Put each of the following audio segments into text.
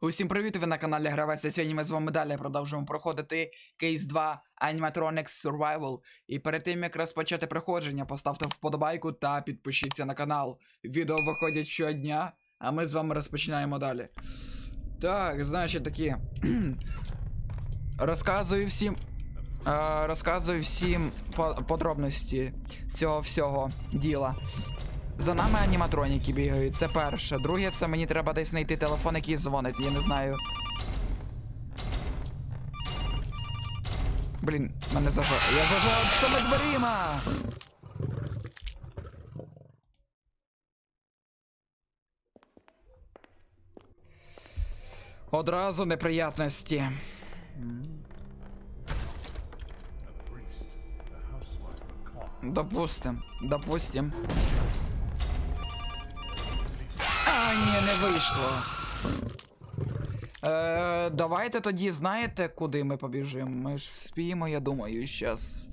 Усім привіт, ви на каналі Гравець. і Сьогодні ми з вами далі продовжуємо проходити Case 2 Animatronics Survival. І перед тим як розпочати проходження, поставте вподобайку та підпишіться на канал. Відео виходять щодня, а ми з вами розпочинаємо далі. Так, значить такі. розказую всім. Е, розказую всім подробності цього всього діла. За нами аніматроніки бігають, це перше. Друге, це мені треба десь знайти телефон, який дзвонить, я не знаю. Блін, мене зажав. Я зажав саме дверима! Одразу неприятності. Допустим, допустим. Вийшло. Е, давайте тоді знаєте, куди ми побіжимо. Ми ж вспіємо, я думаю, щас.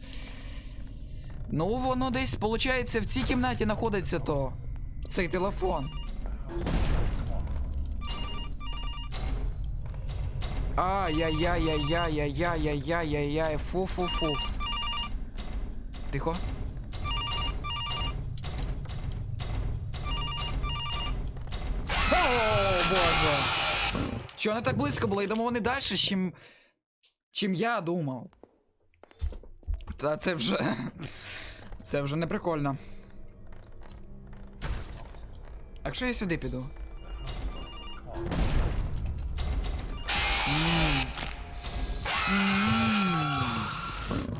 Ну, воно десь, виходить, в цій кімнаті знаходиться то. Цей телефон. Ай-яй-яй-яй-яй-яй-яй-яй-яй-яй, фу-фу-фу. Тихо. Чого не так близько було? Я думав, вони далі, чим. чим я думав. Та це вже. Це вже не прикольно. А якщо я сюди піду?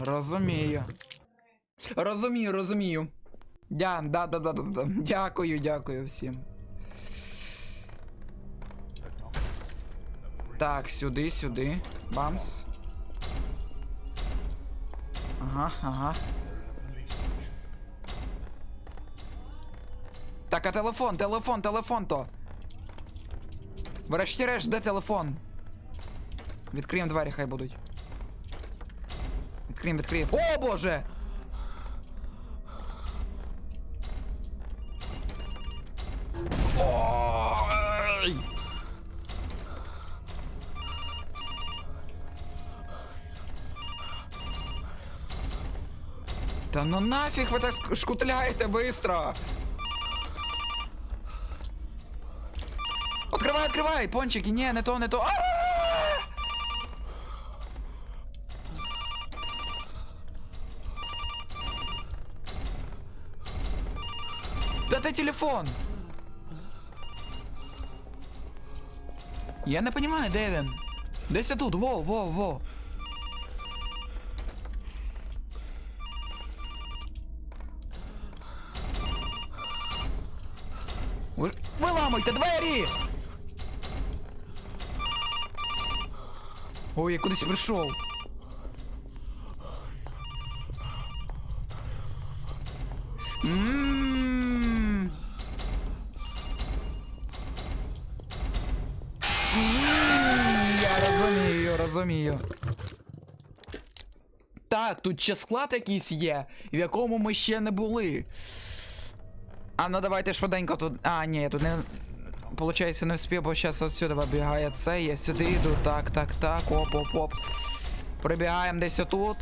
Розумію. Розумію, розумію. Дя, да, да, да, да, да. Дякую, дякую всім. Так, сюди, сюди. Бамс. Ага, ага. Так, а телефон, телефон, телефон то. Врешті-решт, де телефон? Відкриємо двері, хай будуть. Відкриємо, відкриємо. О, боже! Ой! Та ну нафіг ви так шкутляєте быстро! Открывай, открывай, пончики, не, не то, не то. Да ты телефон. Я не понимаю, Дэвин. Десь тут, во, во, во. Виламуйте двері! Ой, я кудись прийшов. Ммм. Я розумію, розумію. Так, тут ще склад якийсь є, в якому ми ще не були. А ну давайте швиденько тут. А, ні, тут не. Получається, не вспів, бо зараз отсюди вибігає це. Я сюди йду. Так, так, так. Оп, оп, оп. Прибігаємо десь отут.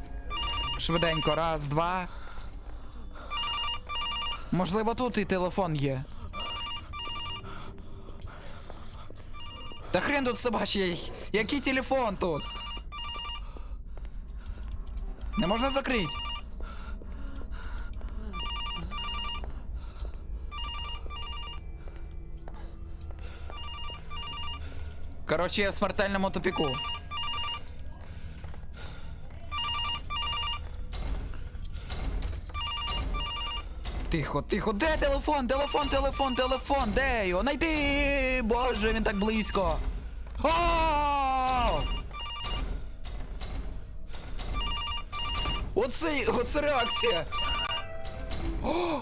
Швиденько, раз, два. Можливо, тут і телефон є. Та хрен тут собачий. Який телефон тут? Не можна закрити. Короче, я в смертельному тупіку. Тихо, тихо, де телефон? Телефон, телефон, телефон, де його? Найди! Боже, він так близько. О! Оце, оце реакція. О!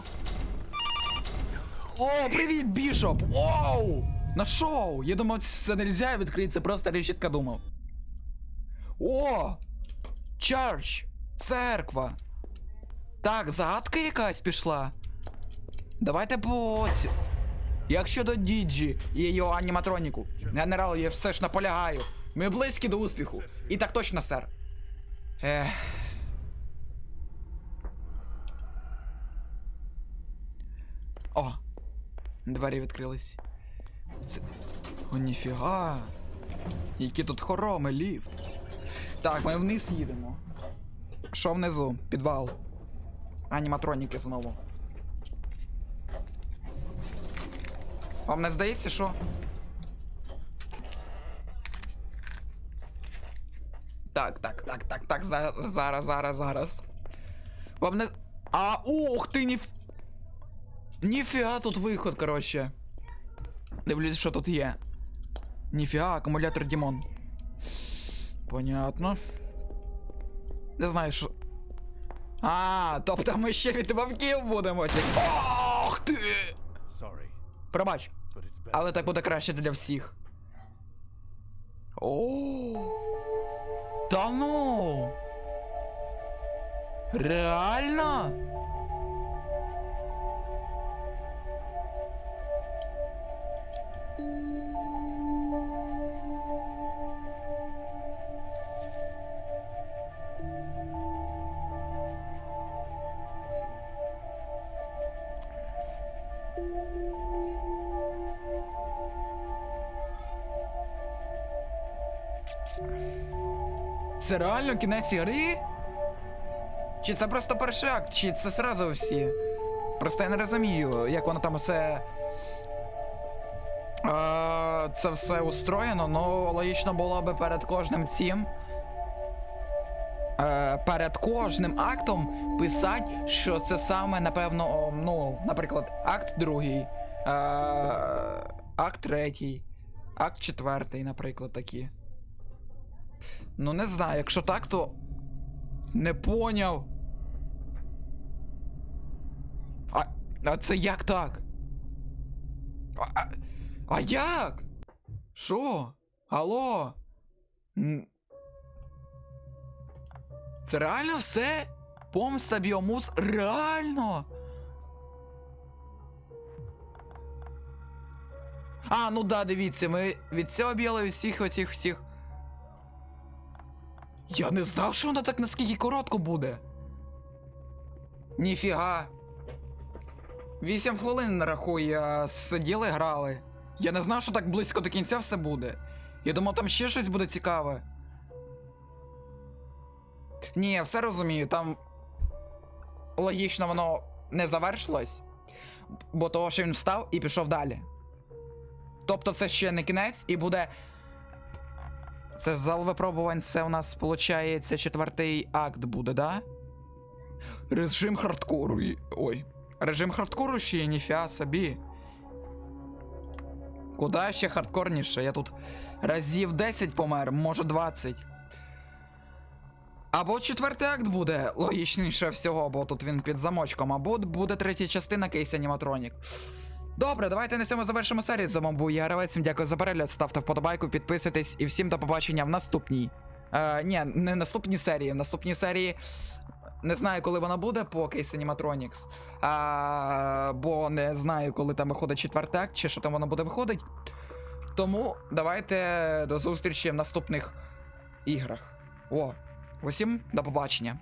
О, привіт, Бішоп! Оу! Нашов! Я думав, це нельзя відкрити, просто решітка думав. О! Чарч! Церква! Так, загадка якась пішла. Давайте по. Як щодо Діджі і його аніматроніку? Генерал, я все ж наполягаю. Ми близькі до успіху. І так точно, сер. Ех. О! Двері відкрились. Це. О, ніфіга. Які тут хороми, ліфт. Так, ми вниз їдемо. Що внизу? Підвал. Аніматроніки знову. Вам не здається, що? Так, так, так, так, так, зараз, зараз, зараз. Вам не. А, ух ти, ніф. Ніфіга тут виход, коротше. Дивлюсь, що тут є. Ніфіга, акумулятор Дімон. Понятно. Не знаю, що. А, тобто ми ще від вовків будемо. ті- Ох ти! Sorry, Пробач. but it's better. Але так буде краще для всіх. О. Та ну. Реально? Це реально кінець гри? Чи це просто перший акт, чи це сразу всі? Просто я не розумію, як воно там все. Е, це все устроєно, ну логічно було би перед кожним цим. Е, перед кожним актом писати, що це саме, напевно, ну, наприклад, акт другий, е, акт третій, акт четвертий, наприклад, такі. Ну, не знаю, якщо так, то. Не поняв. А, а це як так? А, а, як? Що? Алло? Це реально все? Помста біомус? Реально? А, ну да, дивіться, ми від цього біли від всіх оцих всіх. Я не знав, що вона так наскільки коротко буде. Ніфіга. Вісім хвилин нарахує, а сиділи грали. Я не знав, що так близько до кінця все буде. Я думав, там ще щось буде цікаве. Ні, я все розумію, там логічно воно не завершилось, бо того, що він встав і пішов далі. Тобто це ще не кінець, і буде це зал випробувань, це у нас виходить четвертий акт буде, да? Режим хардкору. Ой. Режим хардкору ще ніфіа собі. Куда ще хардкорніше? Я тут разів 10 помер, може 20. Або четвертий акт буде логічніше всього, бо тут він під замочком, або буде третя частина кейс аніматронік. Добре, давайте на цьому завершимо серію. З вами був я Гравець. Всім дякую за перегляд. Ставте вподобайку, підписуйтесь і всім до побачення в наступній. Е, ні, не наступній серії. В наступній серії. Не знаю, коли вона буде по Case Animatronics. А, бо не знаю, коли там виходить четвертак, чи що там воно буде виходить. Тому давайте до зустрічі в наступних іграх. О, усім до побачення.